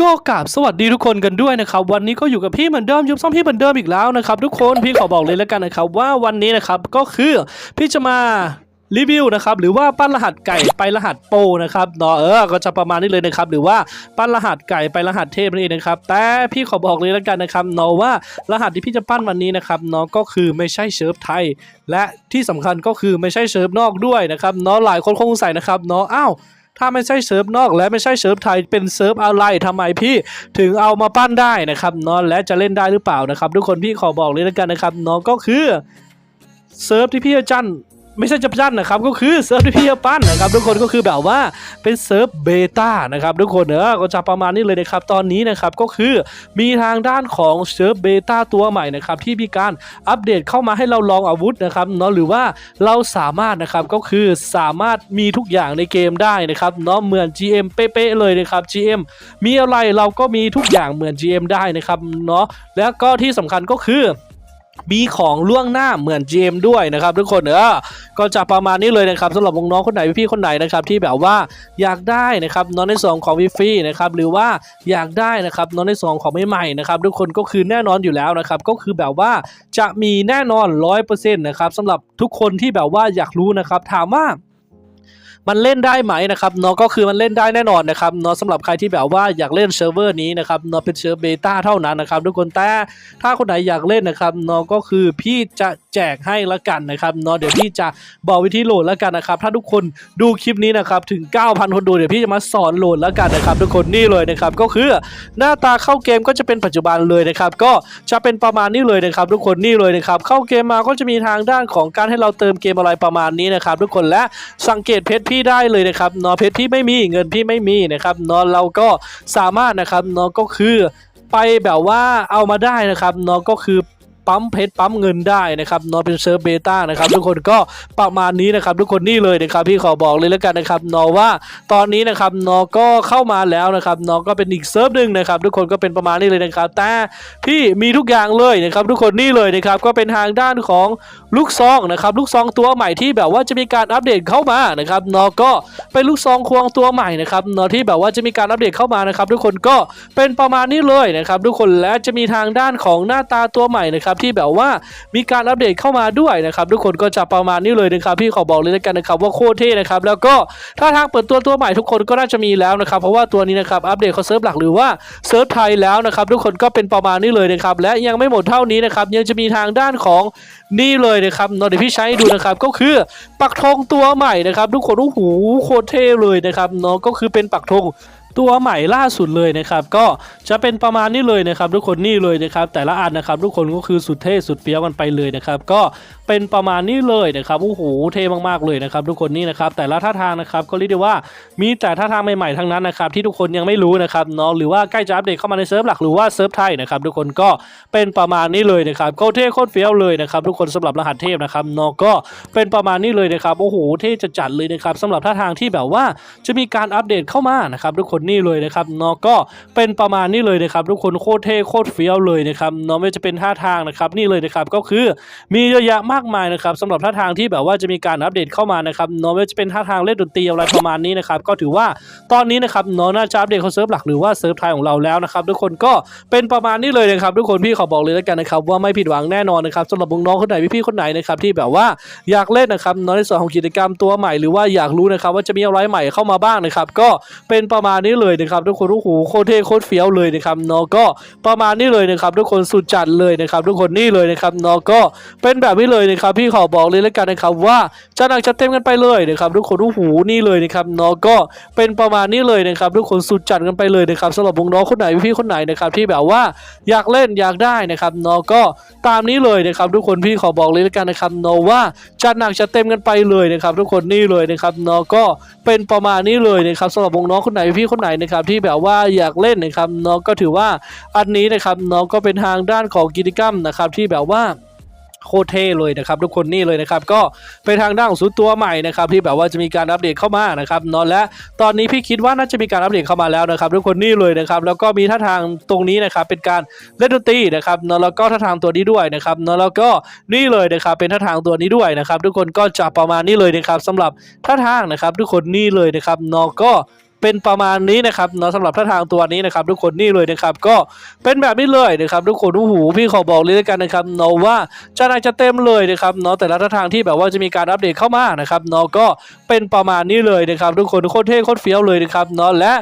ก็กราบสวัสดีทุกคนกันด้วยนะครับวันนี้ก็อยู่กับพี่เหมือนเดิมยุบซ่อมพี่เหมือนเดิมอีกแล้วนะครับทุกคนพี่ขอบอกเลยแล้วกันนะครับว่าวันนี้นะครับก็คือพี่จะมารีวิวนะครับหรือว่าปั้นรหัสไก่ไปรหัสโปนะครับเนาะเออก็จะประมาณนี้เลยนะครับหรือว่าปั้นรหัสไก่ไปรหัสเทพนั่นเองนะครับแต่พี่ขอบอกเลยแล้วกันนะครับเนาะว่ารหัสที่พี่จะปั้นวันนี้นะครับเนาะก็คือไม่ใช่เซิร์ฟไทย และที่สำคัญก็คือไม่ใช่เซิร์ฟนอกด้วยนะครับเนาะหลายคนคงสงสัยนะครับเนาะอ้าว ถ้าไม่ใช่เซิร์ฟนอกและไม่ใช่เซิร์ฟไทยเป็นเซิร์ฟอะไรทำไมพี่ถึงเอามาปั้นได้นะครับเนาะและจะเล่นได้หรือเปล่านะครับ ทุกคนพี่ขอบอกเลยแล้วกันนะครับเนาะก็คือเซิร์ฟที่พี่จะจัน ไม่ใช่จะจันนะครับ ก็คือเซิร์ฟที่พี่จะปั้นนะครับ ทุกคนก็คือแบบว่าเป็นเซิร์ฟเบต้านะครับทุกคนเนอะก็จะประมาณนี้เลยนะครับตอนนี้นะครับก็คือมีทางด้านของเซิร์ฟเบต้าตัวใหม่นะครับที่มีการอัปเดตเข้ามาให้เราลองอาวุธนะครับเนาะหรือว่าเราสามารถนะครับก็คือสามารถมีทุกอย่างในเกมได้นะครับเนาะเหมือน GM เป๊ะๆเลยนะครับ GM มีอะไรเราก็มีทุกอย่างเหมือน GM ได้นะครับเนาะแล้วก็ที่สำคัญก็คือ มีของล่วงหน้าเหมือน GM ด้วยนะครับทุกคนเออก็จะประมาณนี้เลยนะครับสำหรับน้องๆคนไหนพี่ๆคนไหนนะครับที่แบบว่าอยากได้นะครับน้องในสองของฟรีนะครับหรือว่าอยากได้นะครับน้องในสองของใหม่ๆนะครับทุกคนก็คือแน่นอนอยู่แล้วนะครับก็คือแบบว่าจะมีแน่นอน 100%นะครับสำหรับทุกคนที่แบบว่าอยากรู้นะครับถามว่า มันเล่นได้ไหมนะครับเนาะก็คือมันเล่นได้แน่นอนนะครับเนาะสำหรับใครที่แบบว่าอยากเล่นเซิร์ฟเวอร์นี้นะครับเนาะเป็นเซิร์ฟเบต้าเท่านั้นนะครับทุกคนแต่ถ้าคนไหนอยากเล่นนะครับเนาะก็คือพี่จะ แจกให้ละกันนะครับเนาะเดี๋ยวพี่จะบอกวิธีโหลดละกันนะครับ ถ้าทุกคนดูคลิปนี้นะครับถึง 9,000 คนดูเดี๋ยวพี่จะมาสอนโหลดละกันนะครับ ทุกคนนี่เลยนะครับก็คือหน้าตาเข้าเกมก็จะเป็นปัจจุบันเลยนะครับ ก็จะเป็นประมาณนี้เลยนะครับ ทุกคนนี่เลยนะครับ เข้าเกมมาก็จะมีทางด้านของการให้เราเติมเกมอะไรประมาณนี้นะครับ ทุกคนและสังเกตเพชรพี่ได้เลยนะครับเนาะเพชรพี่ไม่มีเงินพี่ไม่มีนะครับเนาะเราก็สามารถนะครับเนาะก็คือไปแบบว่าเอามาได้นะครับเนาะก็คือ ปั๊มเพชรปั๊มเงินได้นะครับนาะเป็นเซิร์ฟเบต้านะครับทุกคนก็ประมาณนี้นะครับทุกคนนี่เลยนะครับพี่ขอบอกเลยแล้วกันนะครับนาะว่าตอนนี้นะครับนาะก็เข้ามาแล้วนะครับนาะก็เป็นอีกเซิร์ฟหนึ่งนะครับทุกคนก็เป็นประมาณนี้เลยนะครับแต่พี่มีทุกอย่างเลยนะครับทุกคนนี่เลยนะครับก็เป็นทางด้านของลูกซองนะครับลูกซองตัวใหม่ที่แบบว่าจะมีการอัปเดตเข้ามานะครับนาะก็เป็นลูกซองควงตัวใหม่นะครับนาะที่แบบว่าจะมีการอัปเดตเข้ามานะครับทุกคนก็เป็นประมาณนี้เลยนะครับทุกคนและจะมีทางด้านของหน้าตาตัวใหม่นะครับที่แบบว่ามีการอัปเดตเข้ามาด้วยนะครับทุกคนก็จะประมาณนี้เลยนะครับพี่ขอบอกเลยแล้วกันนะครับว่าโคตรเท่นะครับแล้วก็ถ้าทางเปิดตัวตัวใหม่ทุกคนก็น่าจะมีแล้วนะครับเพราะว่าตัวนี้นะครับอัปเดตเขาเซิร์ฟหลักหรือว่าเซิร์ฟไทยแล้วนะครับทุกคนก็เป็นประมาณนี้เลยนะครับและยังไม่หมดเท่านี้นะครับยังจะมีทางด้านของนี่เลยนะครับเนาะเดี๋ยวพี่ใช้ให้ดูนะครับก็คือปักธงตัวใหม่นะครับทุกคนโอ้โหโคตรเท่เลยนะครับเนาะก็คือเป็นปักธง ตัวใหม่ล่าสุดเลยนะครับก็จะเป็นประมาณนี้เลยนะครับ ทุกคนนี่เลยนะครับ แต่ละอันนะครับ ทุกคนก็คือสุดเท่สุดเปี้ยวกันไปเลยนะครับ ก็เป็นประมาณนี้เลยนะครับโอ้โหเท่มากๆเลยนะครับ ทุกคนนี่นะครับ แต่ละท่าทางนะครับก็เรียกได้ว่ามีแต่ท่าทางใหม่ๆทั้งนั้นนะครับ ที่ทุกคนยังไม่รู้นะครับเนาะหรือว่าใกล้จะอัปเดตเข้ามาในเซิร์ฟหลักหรือว่าเซิร์ฟไทยนะครับ ทุกคนก็เป็นประมาณนี้เลยนะครับก็เท่โคตรเฟี้ยวเลยนะครับ ทุกคนสำหรับรหัสเทพนะครับเนาะก็เป็นประมาณนี้เลยนะครับโอ้โหเท่จะจัดเลยนะครับสำหรับท่าทางที่แบบว่าจะมีการอัปเดตเข้ามานะครับ ทุกคนนี่เลยนะครับเนาะก็เป็นประมาณนี้เลยนะครับทุกคนโคตรเท่โคตรเฟี้ยวเลยนะครับเนาะไม่จะเป็นท่าทางนะครับนี่เลยนะครับก็คือมีเยอะแยะมากมายนะครับสำหรับท่าทางที่แบบว่าจะมีการอัปเดตเข้ามานะครับเนาะไม่จะเป็นท่าทางเล่นดนตรีอะไรประมาณนี้นะครับก็ถือว่าตอนนี้นะครับเนาะน่าจะอัปเดตเขาเซิร์ฟหลักหรือว่าเซิร์ฟไทยของเราแล้วนะครับทุกคนก็เป็นประมาณนี้เลยนะครับทุกคนพี่ขอบอกเลยแล้วกันนะครับว่าไม่ผิดหวังแน่นอนนะครับสำหรับน้องคนไหนพี่ๆคนไหนนะครับที่แบบว่าอยากเล่นนะครับเนาะในส่วนของกิจกรรมตัวใหม่หรือว่าอยากรู้นะครับว่าจะมีอะไรใหม่เข้ามาบ้างนะครับก็เป็นประมาณนี้เลยนะครับทุกคนโอ้โหโคตรเท่โคตรเฟี้ยวเลยนะครับเนาะก็ประมาณนี้เลยนะครับทุกคนสุดจัดเลยนะครับทุกคนนี่เลยนะครับเนาะก็เป็นแบบนี้เลยนะครับพี่ขอบอกเลยแล้วกันนะครับว่าจะหนักจะเต็มกันไปเลยนะครับทุกคนโอ้โหนี่เลยนะครับเนาะก็เป็นประมาณนี้เลยนะครับทุกคนสุดจัดกันไปเลยนะครับสำหรับวงน้องคนไหนพี่คนไหนนะครับที่แบบว่าอยากเล่นอยากได้นะครับเนาะก็ตามนี้เลยนะครับทุกคนพี่ขอบอกเลยแล้วกันนะครับเนาะว่าจะหนักจะเต็มกันไปเลยนะครับทุกคนนี่เลยนะครับเนาะก็เป็นประมาณนี้เลยนะครับสำหรับวงน้องคนไหนพี่คนไหนนะครับที่แบบว่าอยากเล่นนะครับเนาะก็ถือว่าอันนี้นะครับเนาะก็เป็นทางด้านของกิจกรรมนะครับที่แบบว่าโคตรเท่เลยนะครับทุกคนนี่เลยนะครับก็เป็นทางด้านของสูตรตัวใหม่นะครับที่แบบว่าจะมีการอัปเดตเข้ามานะครับนาะและตอนนี้พี่คิดว่าน่าจะมีการอัปเดตเข้ามาแล้วนะครับทุกคนนี่เลยนะครับแล้วก็มีท่าทางตรงนี้นะครับเป็นการเล่นดนตรีนะครับนาะแล้วก็ท่าทางตัวนี้ด้วยนะครับนาะแล้วก็นี่เลยนะครับเป็นท่าทางตัวนี้ด้วยนะครับทุกคนก็จะประมาณนี้เลยนะครับสำหรับท่าทางนะครับทุกคนนี่เลยนะครับนาะก็ เป็นประมาณนี้นะครับเนาะสำหรับท่าทางตัวนี้นะครับ ทุกคนนี่เลยนะครับก็เป็นแบบนี้เลยนะครับทุกคนโอ้โหพี่ขอบอกเลยแล้วกันนะครับเนาะว่าจะน่าจะเต็มเลยนะครับเนาะแต่ละท่าทางที่แบบว่าจะมีการอัปเดตเข้ามานะครับเนาะก็เป็นประมาณนี้เลยนะครับ ทุกคนโคตรเท่โคตรเฟี้ยวเลยนะครับเนาะและ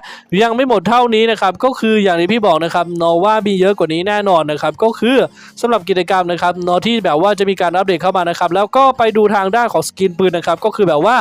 ยังไม่หมดเท่านี้นะครับก็คืออย่างที่พี่บอกนะครับเนาะว่ามีเยอะกว่านี้แน่นอนนะครับก็คือสำหรับกิจกรรมนะครับเนาะที่แบบว่าจะมีการอัปเดตเข้ามานะครับแล้วก็ไปดูทางด้านของสกินปืนนะครับก็คือแบบว่า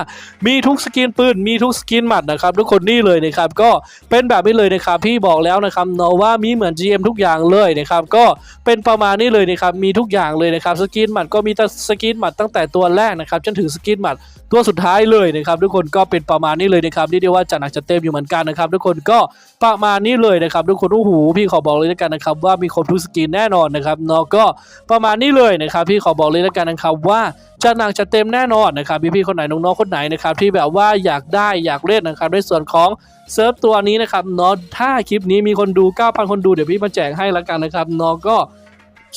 มีทุกสกินปืนมีทุกสกินหมัดนะครับทุกคนนี่เลยเลยนะครับก็เป็นแบบนี้เลยนะครับพี่บอกแล้วนะครับเนาะว่ามีเหมือน GM ทุกอย่างเลยนะครับก็เป็นประมาณนี้เลยนะครับมีทุกอย่างเลยนะครับสกินหมัดก็มีแต่สกินหมัดตั้งแต่ตัวแรกนะครับจนถึงสกินหมัดตัวสุดท้ายเลยนะครับทุกคนก็เป็นประมาณนี้เลยนะครับเรียกว่าจัดหนักจัดเต็มอยู่เหมือนกันนะครับ ทุกคนก็ประมาณนี้เลยนะครับ ทุกคนโอ้โหพี่ขอบอกเลยแล้วกันนะครับ ว่ามีครบทุกสกินแน่นอนนะครับเนาะก็ประมาณนี้เลยนะครับ พี่ขอบอกเลยแล้วกันนะครับว่าจัดหนักจัดเต็มแน่นอนนะครับพี่ๆคนไหนน้องๆคนไหนนะครับที่แบบว่าอยากได้อยากเล่นนะครับในส่วนของเซิร์ฟตัวนี้นะครับเนาะถ้าคลิปนี้มีคนดู 9,000 คนดูเดี๋ยวพี่มาแจกให้ละกันนะครับเนาะก็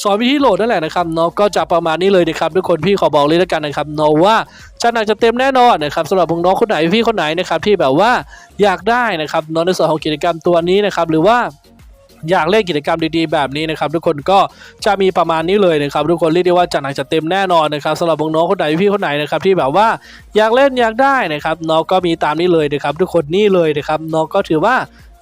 สอนวิธีโหลดนั่นแหละนะครับเนาะก็จะประมาณนี้เลยนะครับทุกคนพี่ขอบอกเลยละกันนะครับเนาะว่าจะหนักจะเต็มแน่นอนนะครับสำหรับน้องคนไหนพี่คนไหนนะครับที่แบบว่าอยากได้นะครับเนาะในส่วนของกิจกรรมตัวนี้นะครับหรือว่า อยากเล่นกิจกรรมดีๆแบบนี้นะครับทุกคนก็จะมีประมาณนี้เลยนะครับทุกคนเรียกได้ว่าจัดหนักจัดเต็มแน่นอนนะครับสำหรับน้องๆคนไหนพี่คนไหนนะครับที่แบบว่าอยากเล่นอยากได้นะครับน้องก็มีตามนี้เลยนะครับทุกคนนี่เลยนะครับน้องก็ถือว่า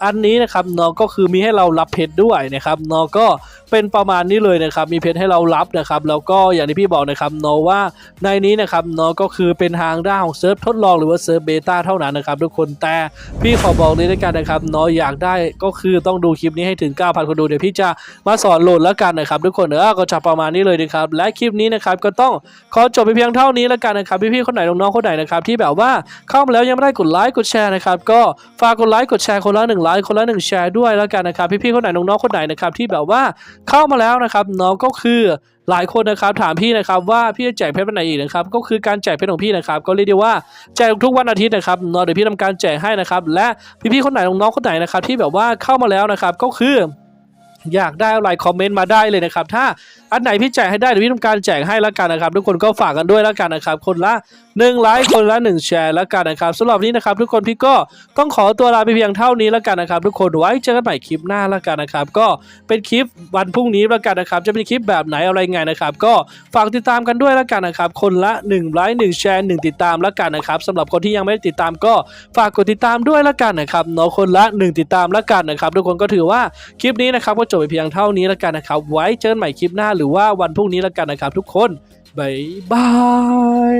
อันนี้นะครับน้องก็คือมีให้เรารับเพชรด้วยนะครับน้องก็ เป็นประมาณนี้เลยนะครับ มีเพชรให้เรารับนะครับ แล้วก็อย่างที่พี่บอกนะครับเนาะว่าในนี้นะครับเนาะก็คือเป็นทางด้านของเซิร์ฟทดลองหรือว่าเซิร์ฟเบต้าเท่านั้นนะครับทุกคนแต่พี่ขอบอกเลยด้วยกันนะครับเนาะอยากได้ก็คือต้องดูคลิปนี้ให้ถึง 9,000 คนดูเดี๋ยวพี่จะมาสอนโหลดแล้วกันนะครับทุกคนเออก็จะประมาณนี้เลยนะครับและคลิปนี้นะครับก็ต้องขอจบไปเพียงเท่านี้แล้วกันนะครับพี่ๆคนไหนน้องๆคนไหนนะครับที่แบบว่าเข้ามาแล้วยังไม่ได้กดไลค์กดแชร์นะครับก็ฝากกดไลค์กดแชร์คนละหนึ่งไลค์คนละหนึ่งแชร์ด้วยแล้วกันนะครับพี่ๆคนไหนน้องๆคนไหนนะครับที่แบบว่าเข้ามาแล้วนะครับเนาะก็คือหลายคนนะครับถามพี่นะครับว่าพี่จะแจกเพชรวันไหนอีกนะครับก็คือการแจกเพชรของพี่นะครับก็เรียกได้ว่าแจกทุกวันอาทิตย์นะครับเนาะเดี๋ยวพี่ทำการแจกให้นะครับและพี่ๆคนไหนน้องๆคนไหนนะครับที่แบบว่าเข้ามาแล้วนะครับก็คืออยากได้อะไรคอมเมนต์มาได้เลยนะครับ ถ้า อันไหนพี่แจกให้ได้เดี๋ยวพี่ทำการแจกให้แล้วกันนะครับ ทุกคนก็ฝากกันด้วยแล้วกันนะครับ คนละ1ไลค์คนละ1แชร์แล้วกันนะครับสำหรับนี้นะครับ ทุกคนพี่ก็ต้องขอตัวลาไปเพียงเท่านี้แล้วกันนะครับ ทุกคนไว้เจอกันใหม่คลิปหน้าแล้วกันนะครับ ก็เป็นคลิปวันพรุ่งนี้แล้วกันนะครับ จะเป็นคลิปแบบไหนอะไรไงนะครับ ก็ฝากติดตามกันด้วยแล้วกันนะครับ คนละ1ไลค์1แชร์1ติดตามแล้วกันนะครับสำหรับคนที่ยังไม่ได้ติดตามก็ฝากกดติดตามด้วยแล้วกันนะครับเนาะคนละ 1 ติดตามแล้วกันนะครับ ทุกคนก็ถือว่าคลิปนี้นะครับก็จบไปเพียงเท่านี้แล้วกันนะครับ ไว้เจอกันใหม่คลิปหน้าหรือว่าวันพรุ่งนี้แล้วกันนะครับทุกคนบายบาย